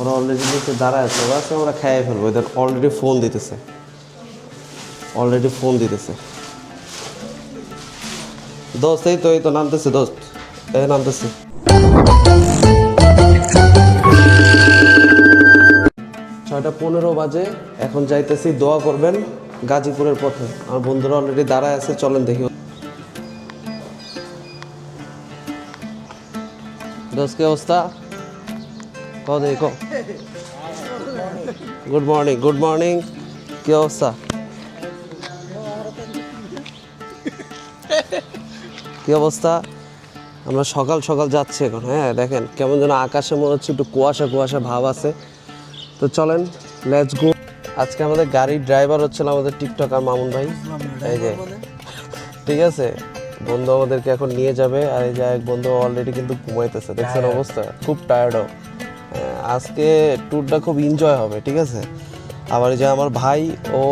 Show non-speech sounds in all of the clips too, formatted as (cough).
ওরা অলরেডি নিচে দাঁড়ায় আছে, ওরা আছে, ওরা খেয়ে ফেলব। এদের অলরেডি ফোন দিতেছে। অলরেডি ফোন দিতেছে। দোস্ত, এই তো এই তো, নামতেছে, দোস্ত। এই নামতেছে। ছয়টা পনেরো বাজে, এখন যাইতেছি, দোয়া করবেন গাজীপুরের পথে। আমার বন্ধুরা অলরেডি দাঁড়ায় আছে, চলেন দেখি। দোস্ত, কি অবস্থা? কও দেখো গুড মর্নিং গুড মর্নিং কি অবস্থা? কি অবস্থা? আমরা সকাল সকাল যাচ্ছি এখন হ্যাঁ দেখেন কেমন যেন আকাশে মনে হচ্ছে একটু কুয়াশা কুয়াশা ভাব আছে। তো চলেন লেটস গো আজকে আমাদের গাড়ির ড্রাইভার হচ্ছিল আমাদের টিকটকার মামুন ভাই। এই যে ঠিক আছে? বন্ধু আমাদেরকে এখন নিয়ে যাবে আর এই যে এক বন্ধু অলরেডি কিন্তু ঘুমাইতেছে দেখছেন অবস্থা? খুব টায়ার্ডও আজকে ট্যুরটা খুব এনজয় হবে ঠিক আছে? আবার যে আমার ভাই ও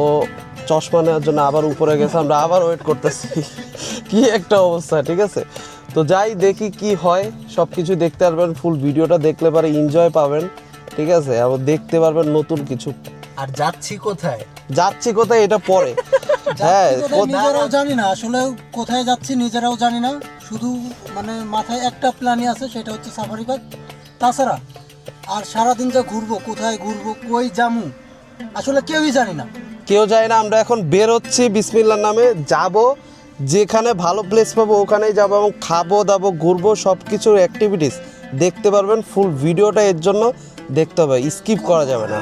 চশমা নেওয়ার জন্য আবার উপরে গেছে আমরা আবার ওয়েট করতেছি। (laughs) কি একটা অবস্থা ঠিক আছে? তো যাই দেখি কি হয় সব কিছু দেখতে পারবেন ফুল ভিডিওটা দেখলে পরে এনজয় পাবেন ঠিক আছে? আবার দেখতে পারবেন নতুন কিছু। আর যাচ্ছি কোথায়? যাচ্ছি কোথায় এটা পরে। (laughs) হ্যাঁ নিজেরাও জানি না আসলে কোথায় যাচ্ছি নিজেরাও জানি না। শুধু মানে মাথায় একটা প্ল্যানই আছে সেটা হচ্ছে সাফারি পার্ক তাছাড়া আর সারাদিন যা ঘুরবো, কোথায় ঘুরবো, কই জামু আসলে কেউই জানি না। কেউ যায় না, আমরা এখন বের হচ্ছি বিসমিল্লার নামে। যাব, যেখানে ভালো প্লেস পাবো ওখানেই যাব এবং খাব, দাবো, ঘুরবো সব কিছুর অ্যাক্টিভিটিস দেখতে পারবেন ফুল ভিডিওটা এর জন্য। দেখতে হবে স্কিপ করা যাবে না।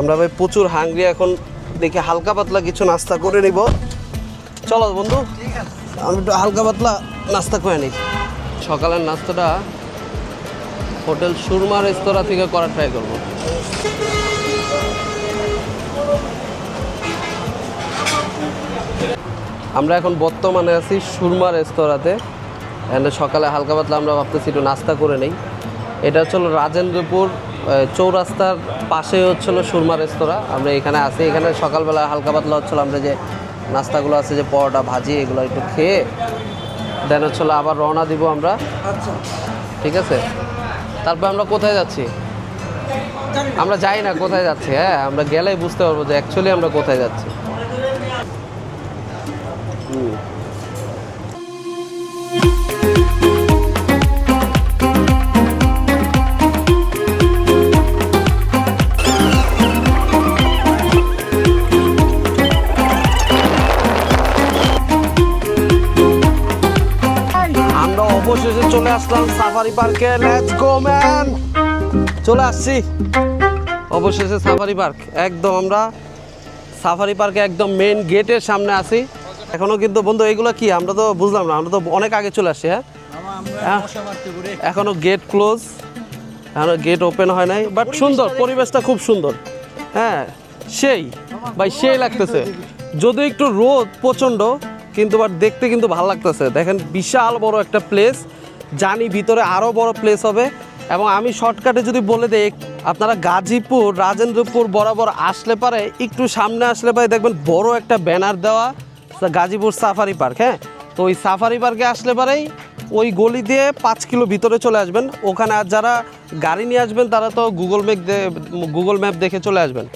আমরা ভাই প্রচুর হাঙ্গরি এখন দেখি হালকা পাতলা কিছু নাস্তা করে নিব। চলো বন্ধু, আমি একটু হালকা পাতলা নাস্তা করে নিই। সকালের নাস্তাটা হোটেল সুরমা রেস্তোরাঁ থেকে করার ট্রাই করব। আমরা এখন বর্তমানে আছি সুরমা রেস্তোরাঁতে সকালে হালকা পাতলা আমরা ভাবতেছি একটু নাস্তা করে নেই। এটা হচ্ছিল রাজেন্দ্রপুর চৌরাস্তার পাশে হচ্ছিল সুরমা রেস্তোরাঁ। আমরা এখানে আসি এখানে সকালবেলা হালকা পাতলা হচ্ছিল আমরা যে নাস্তাগুলো আছে যে পরোটা ভাজি এগুলো একটু খেয়ে দেন হচ্ছিল আবার রওনা দিব আমরা। আচ্ছা। ঠিক আছে? তারপর আমরা কোথায় যাচ্ছি? আমরা যাই না কোথায় যাচ্ছি? হ্যাঁ আমরা গেলেই বুঝতে পারব যে অ্যাকচুয়ালি আমরা কোথায় যাচ্ছি। হুম। আসলাম সাফারি পার্কে লেটস গো ম্যান চলে আসছি। অবশেষে সাফারি পার্ক, একদম আমরা সাফারি পার্কে একদম মেন গেটের সামনে আছি। এখনও কিন্তু, বন্ধু, এগুলো কি? আমরা তো বুঝলাম না, আমরা তো অনেক আগে চলে আসছি হ্যাঁ? হ্যাঁ। এখনও গেট ক্লোজ এখনও গেট ওপেন হয় নাই বাট সুন্দর, পরিবেশটা খুব সুন্দর। হ্যাঁ সেই, ভাই, সেই লাগতেছে। যদিও একটু রোদ প্রচণ্ড, কিন্তু বাট দেখতে কিন্তু ভালো লাগতেছে। দেখেন, বিশাল বড় একটা প্লেস জানি ভিতরে আরও বড় প্লেস হবে। এবং আমি শর্টকাটে যদি বলে দেই আপনারা গাজীপুর রাজেন্দ্রপুর বরাবর আসলে পারে একটু সামনে আসলে পারে দেখবেন বড় একটা ব্যানার দেওয়া গাজীপুর সাফারি পার্ক হ্যাঁ? তো ওই সাফারি পার্কে আসলে পারেই ওই গলি দিয়ে পাঁচ কিলো ভিতরে চলে আসবেন। ওখানে আর যারা গাড়ি নিয়ে আসবেন তারা তো গুগল ম্যাপ গুগল ম্যাপ দেখে চলে আসবেন।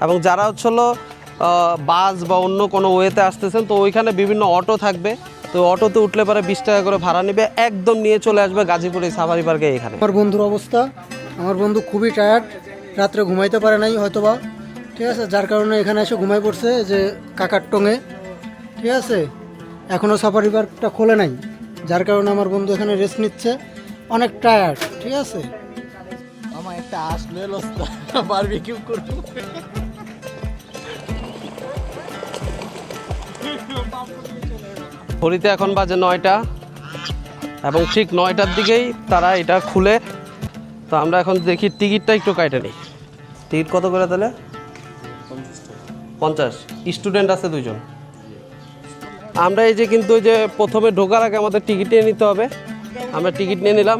এবং যারা হচ্ছে হলো, আহ, বাস বা অন্য কোনো ওয়েতে আসতেছেন তো ওইখানে বিভিন্ন অটো থাকবে। তো অটোতে উঠলে পরে বিশ টাকা করে ভাড়া নেবে একদম নিয়ে চলে আসবে গাজীপুর এই সাফারি পার্কে এখানে। আমার বন্ধুর অবস্থা আমার বন্ধু খুবই টায়ার্ড রাত্রে ঘুমাইতে পারে নাই হয়তোবা। ঠিক আছে যার কারণে এখানে এসে ঘুমাই পড়ছে যে কাকার টঙে। ঠিক আছে এখনও সাফারি পার্কটা খোলে নাই যার কারণে আমার বন্ধু এখানে রেস্ট নিচ্ছে অনেক টায়ার্ড ঠিক আছে। আমার একটা আসলে বারবিকিউ করব। (laughs) ঘড়িতে এখন বাজে নয়টা এবং ঠিক নয়টার দিকেই তারা এটা খুলে। তো আমরা এখন দেখি টিকিটটা একটু কাটে নিই। টিকিট কত করে তাহলে? পঞ্চাশ। স্টুডেন্ট আছে দুজন আমরা এই যে কিন্তু যে প্রথমে ঢোকার আগে আমাদের টিকিট নিয়ে নিতে হবে। আমরা টিকিট নিয়ে নিলাম।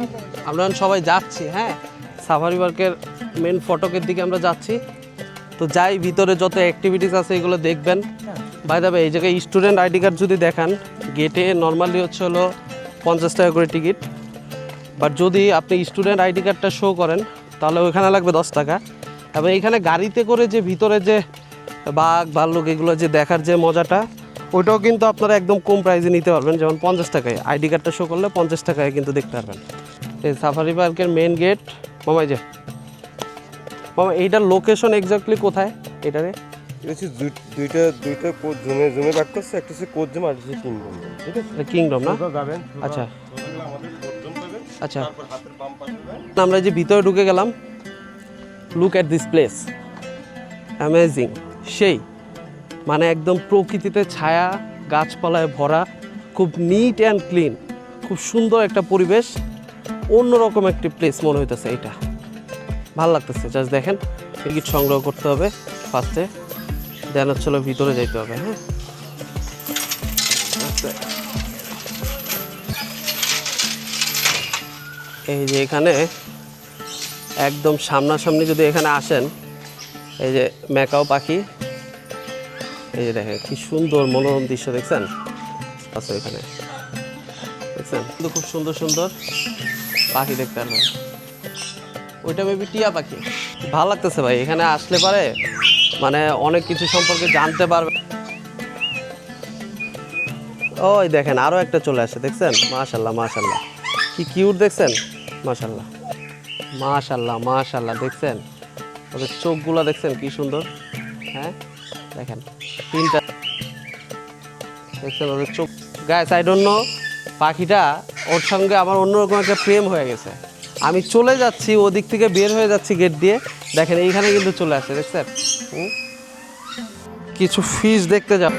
আমরা এখন সবাই যাচ্ছি হ্যাঁ? সাফারি পার্কের মেন ফটকের দিকে আমরা যাচ্ছি। তো যাই ভিতরে যত অ্যাক্টিভিটিস আছে এগুলো দেখবেন। বাই দাবে এই জায়গায় স্টুডেন্ট আইডি কার্ড যদি দেখান গেটে নর্মালি হচ্ছে হলো পঞ্চাশ টাকা করে টিকিট বাট যদি আপনি স্টুডেন্ট আইডি কার্ডটা শো করেন, তাহলে ওইখানে লাগবে দশ টাকা। এবং এখানে গাড়িতে করে যে ভিতরে যে বাঘ, ভাল্লুক, এগুলো যে দেখার যে মজাটা, ওইটাও কিন্তু আপনারা একদম কম প্রাইসে নিতে পারবেন। যেমন পঞ্চাশ টাকায়। আইডি কার্ডটা শো করলে পঞ্চাশ টাকায় কিন্তু দেখতে পারবেন। এই সাফারি পার্কের মেন গেট মামাই যে, মামা এইটার লোকেশন এক্স্যাক্টলি কোথায়? এটারে এটা হচ্ছে দুইটা দুইটা কোচ জুমে জুমে বাক করছে একটা হচ্ছে কোচ জুম আর হচ্ছে কিংডম ঠিক আছে? কিংডম না? যাবেন আচ্ছা। পাবেন আচ্ছা। পাশে আমরা যে ভিতরে ঢুকে গেলাম look at this place amazing সেই মানে একদম প্রকৃতিতে ছায়া গাছপালায় ভরা খুব নিট অ্যান্ড ক্লিন খুব সুন্দর একটা পরিবেশ। অন্যরকম একটি প্লেস মনে হইতেছে এটা ভালো লাগতেছে জাস্ট দেখেন। টিকিট সংগ্রহ করতে হবে ফার্স্টে দেন হচ্ছে হলো ভিতরে যাইতে হবে হ্যাঁ। এই যে এখানে একদম সামনাসামনি যদি এখানে আসেন, এই যে ম্যাকাও পাখি, এই যে দেখেন কি সুন্দর মনোরম দৃশ্য, দেখছেন? আছে এখানে। দেখছেন? কিন্তু খুব সুন্দর সুন্দর পাখি দেখতে পারবেন। ওইটা মেবি টিয়া পাখি। ভালো লাগতেছে ভাই, এখানে আসলে পারে মানে অনেক কিছু সম্পর্কে জানতে পারবে। ওই দেখেন আরও একটা চলে আসে, দেখছেন? মাশাল্লাহ মাশাল্লাহ। কি কিউট দেখছেন? মাশাল্লাহ। মাশাল্লাহ মাশাল্লাহ, দেখছেন? ওদের চোখগুলো দেখছেন কি সুন্দর? হ্যাঁ? দেখেন, তিনটা দেখছেন ওদের চোখ গায়ে ডোন্ট নো পাখিটা ওর সঙ্গে আমার অন্যরকম একটা প্রেম হয়ে গেছে। আমি চলে যাচ্ছি, ওদিক থেকে বের হয়ে যাচ্ছি গেট দিয়ে। দেখেন এইখানে কিন্তু চলে আসে দেখছেন? কিছু ফিশ দেখতে যাব